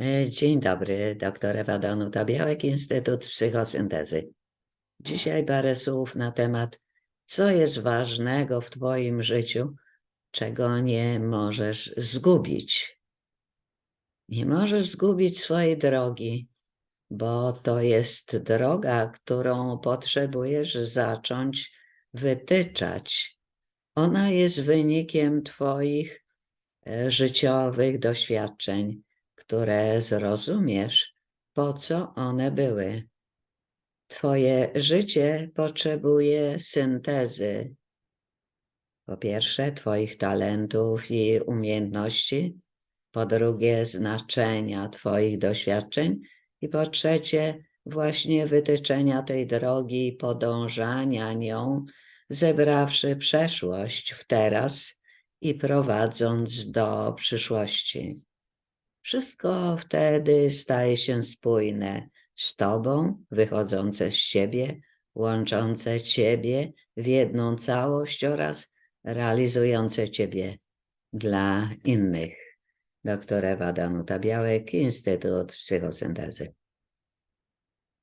E, Dzień dobry, doktor Ewa Danuta Białek, Instytut Psychosyntezy. Dzisiaj parę słów na temat, co jest ważnego w Twoim życiu, czego nie możesz zgubić. Nie możesz zgubić swojej drogi, bo to jest droga, którą potrzebujesz zacząć wytyczać. Ona jest wynikiem Twoich e, życiowych doświadczeń które zrozumiesz, po co one były. Twoje życie potrzebuje syntezy. Po pierwsze, Twoich talentów i umiejętności, po drugie, znaczenia Twoich doświadczeń i po trzecie, właśnie wytyczenia tej drogi, podążania nią, zebrawszy przeszłość w teraz i prowadząc do przyszłości. Wszystko wtedy staje się spójne z Tobą, wychodzące z siebie, łączące Ciebie w jedną całość oraz realizujące Ciebie dla innych. Doktor Ewa Danuta Białek, Instytut Psychosyntezy.